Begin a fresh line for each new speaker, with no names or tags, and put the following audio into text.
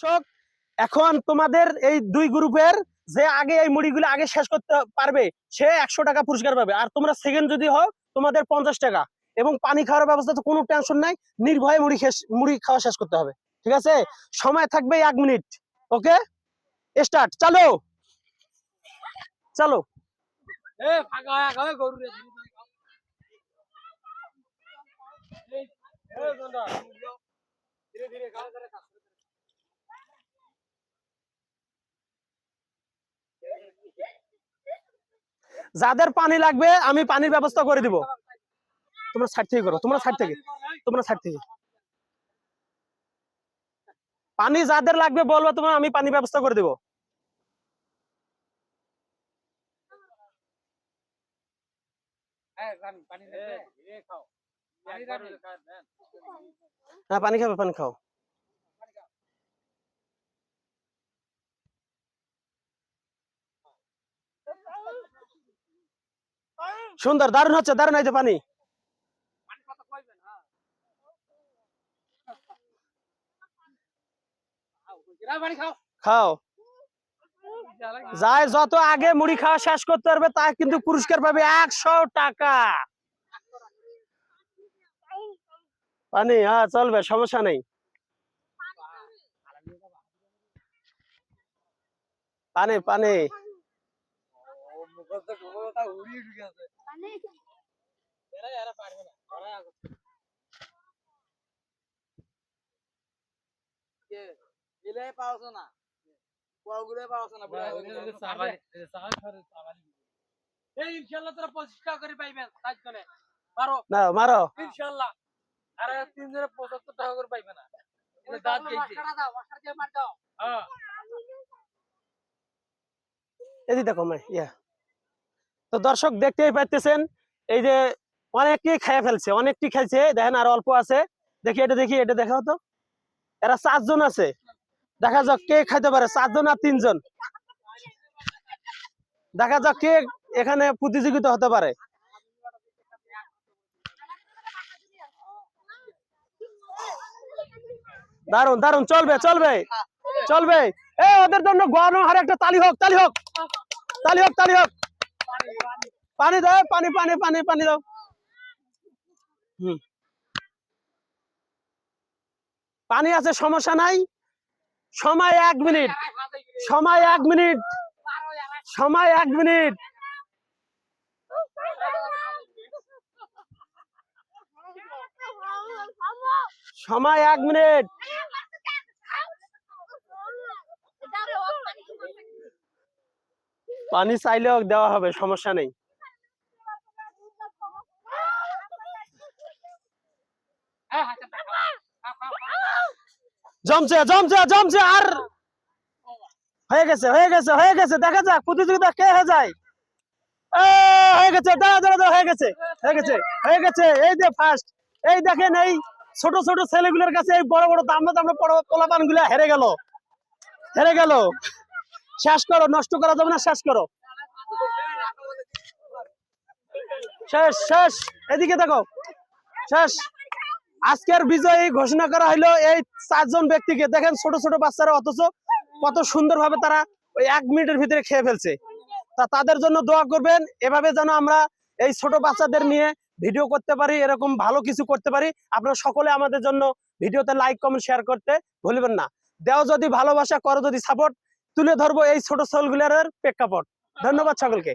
দর্শক, এখন তোমাদের এই দুই গ্রুপের যে আগে এই মুড়িগুলো আগে শেষ করতে পারবে সে একশো টাকা পুরস্কার পাবে আর তোমরা সেকেন্ড যদি হও তোমাদের পঞ্চাশ টাকা এবং পানি খাওয়ার ব্যবস্থা তো কোনো টেনশন নাই নির্ভয়ে মুড়ি শেষ মুড়ি খাওয়া শেষ করতে হবে ঠিক আছে সময় থাকবে এক মিনিট ওকে স্টার্ট চলো চলো
হয়ে গরু
যাদের পানি লাগবে আমি পানির ব্যবস্থা করে দিব। তোমরা সাইড থেকে করো তোমরা সাইড থেকে তোমরা সাইড থেকে। পানি যাদের লাগবে বলব তোমার আমি পানি ব্যবস্থা করে দেবো।
হ্যাঁ পানি
হ্যাঁ খাবে পানি খাও। সুন্দর, দারুণ হচ্ছে, দারুণ হয়েছে পানি।
খাও।
যাই যত আগে মুড়ি খাওয়া শেষ করতে পারবে, তা কিন্তু পুরস্কার পাবে একশো টাকা। পানি হ্যাঁ চলবে, সমস্যা নেই। পানি পানি।
ও মুখতে গোবরটা উড়িয়ে ঢুকে আছে এরা এরা পারবে না। ওরা কে দিলে পাওছ না। কোয়াগুলো পাওছ না এই ইনশাআল্লাহ তোরা 25 টাকা করে পাইবেন সাজ করে পারো
না মারো।
ইনশাআল্লাহ আরে তিন জনে 75 টাকা করে পাইবে না। এটা দাঁত গেছে হ্যাঁ।
দেখো মাই ইয়া। তো দর্শক দেখতেই পাইতেছেন, এই যে অনেকটি খেয়ে ফেলছে, অনেকটি খেয়েছে দেখেন আর অল্প আছে। দেখি এটা দেখি, এটা দেখাও তো। এরা চারজন আছে। দেখা যাক কে খাইতে পারে চারজন আর তিনজন? দেখা যাক কে এখানে প্রতিযোগিতা হতে পারে। দারুণ দারুণ চলবে চলবে চলবে। এ ওদের জন্য গরম হারে একটা তালি হোক তালি হোক তালি হোক তালি হোক। পানি দাও, পানি পানি পানি পানি দাও। পানি আছে, সমস্যা নাই। সময় এক মিনিট। সময় এক মিনিট। সময় এক মিনিট। সময় এক মিনিট। পানি চাইলেও দেওয়া হবে, সমস্যা নেই। জমছে জমছে জমছে, আর হয়ে গেছে হয়ে গেছে হয়ে গেছে, দেখা যাক, প্রতিযোগিতা কে হয়ে যায়। হয়ে গেছে দাঁড়া দাঁড়া হয়ে গেছে হয়ে গেছে হয়ে গেছে, এই যে ফার্স্ট এই দেখেন এই ছোট ছোট ছেলেগুলোর কাছে এই বড় বড়, দামড়া দামড়া বড় পোলাপানগুলা হেরে গেল হেরে গেল। শেষ করো, নষ্ট করা যাবে না, শেষ করো। শেষ শেষ। এদিকে দেখো। শেষ। আজকের বিজয়ী ঘোষণা করা হলো এই চারজন ব্যক্তিকে। দেখেন ছোট ছোট বাচ্চারা অথচ কত সুন্দরভাবে তারা ওই এক মিনিটের ভিতরে খেয়ে ফেলছে। তা তাদের জন্য দোয়া করবেন, এভাবে যেন আমরা এই ছোট বাচ্চাদের নিয়ে ভিডিও করতে পারি, এরকম ভালো কিছু করতে পারি। আপনারা সকলে আমাদের জন্য ভিডিওতে লাইক কমেন্ট শেয়ার করতে ভুলবেন না। দেও যদি ভালোবাসা, করো যদি সাপোর্ট তুলে ধরবো এই ছোট সোলগুলার প্রেক্ষাপট। ধন্যবাদ সকলকে।